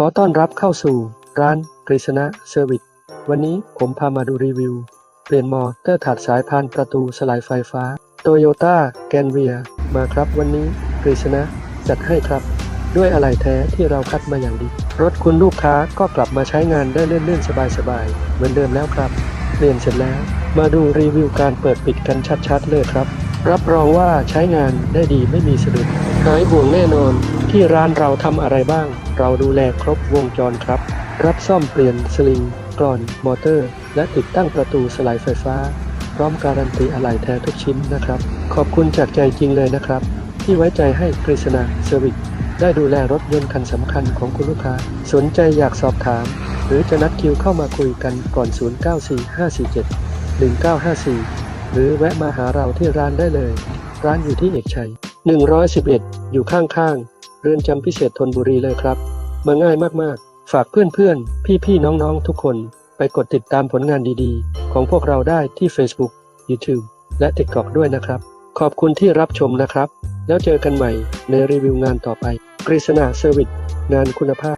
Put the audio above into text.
ขอต้อนรับเข้าสู่ร้านกฤษณะเซอร์วิส วันนี้ผมพามาดูรีวิว เปลี่ยนมอเตอร์ถาดสายพานประตูสลายไฟฟ้า โตโยต้าแกนเวียมาครับวันนี้กฤษณะจัดให้ครับ ด้วยอะไหล่แท้ที่เราคัดมาอย่างดี รถคุณลูกค้าก็กลับมาใช้งานได้เลื่อนๆสบายๆ เหมือนเดิมแล้วครับ เปลี่ยนเสร็จแล้ว มาดูรีวิวการเปิดปิดกันชัดๆ เลยครับ รับรองว่าใช้งานได้ดีไม่มีสะดุดหายห่วงแน่นอนที่ร้านเราทำอะไรบ้าง เราดูแลครบวงจรครับ รับซ่อมเปลี่ยนสลิงกรอน มอเตอร์ และติดตั้งประตูสลายไฟฟ้า พร้อมการันตีอะไหล่แท้ทุกชิ้นนะครับ ขอบคุณจากใจจริงเลยนะครับ ที่ไว้ใจให้กฤษณาเซอร์วิสได้ดูแลรถยนต์คันสำคัญของคุณลูกค้า สนใจอยากสอบถาม หรือจะนัดคิวเข้ามาคุยกันก่อน 094547 1954 หรือแวะมาหาเราที่ร้านได้เลย ร้านอยู่ที่เอกชัย 111 อยู่ข้างๆ เรือนจำพิเศษธนบุรีเลยครับ มาง่ายมากๆ ฝากเพื่อนๆ พี่ๆ น้องๆ ทุกคนไปกดติดตามผลงานดีๆ ของพวกเราได้ที่ Facebook YouTube และ TikTok ด้วยนะครับ ขอบคุณที่รับชมนะครับ แล้วเจอกันใหม่ในรีวิวงานต่อไป กฤษณาเซอร์วิสงานคุณภาพ